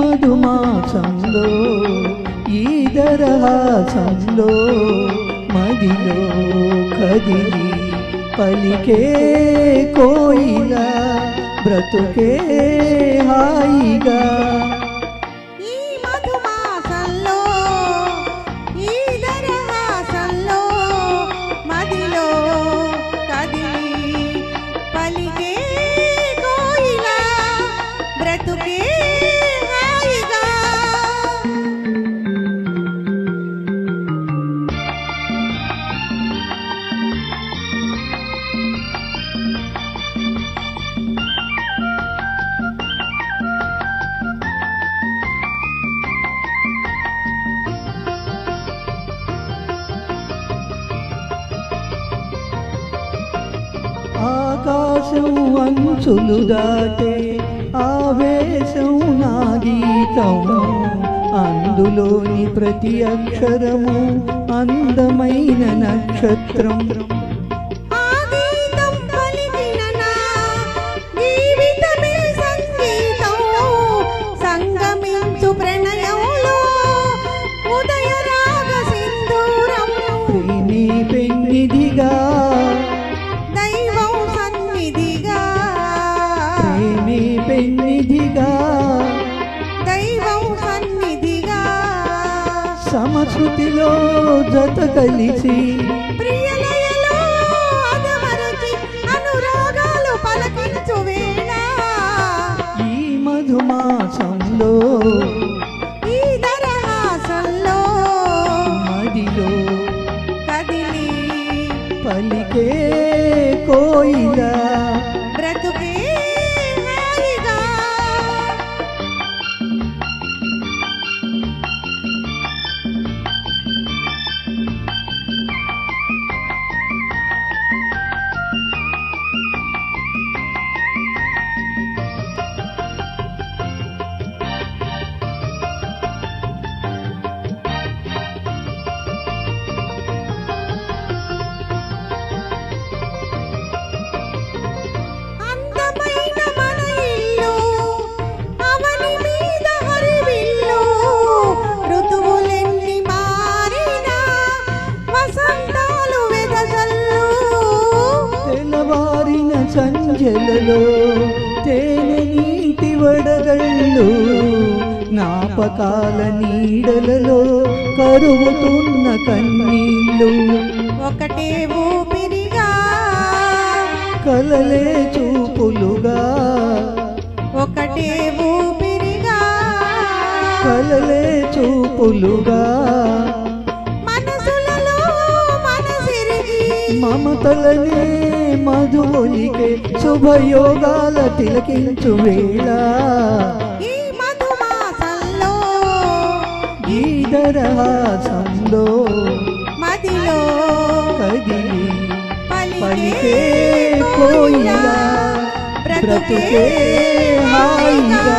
మధుమాసంలో ఈ దరహాసంలో మదిలో కదిలి పలికే కోయిలా బ్రతుకే హాయిగా ఆకాశం అంచులు దాటే ఆవేశం నా గీతము అందులోని ప్రతి అక్షరము అందమైన నక్షత్రం. పెన్నిదిగా దైవం సన్నిధిగా. సమశృతిలో జత కలిసి ప్రియలయలో అదమరచి అనురాగాలు పలకించు వేళ. ఈ మధుమాసంలో ఈ దరహాసంలో మదిలో కదిలి పలికే కోయిల సంజలలో తేనె నీటి వడగళ్ళు జ్ఞాపకాల నీడలలో కరుగుతున్న కన్నీళ్ళు. ఒకటే ఊపిరిగా కలలే చూపులుగా ఒకటే ఊపిరిగా కలలే చూపులుగా మనసులలో మనసిరిగి మమతలనే మధువొలికే శుభయోగాల తిలకించు వేళ. ఈ మధుమాసంలో ఈ దరహాసంలో మదిలో కదిలి పలికే కోయిల బ్రతుకే హాయిగా.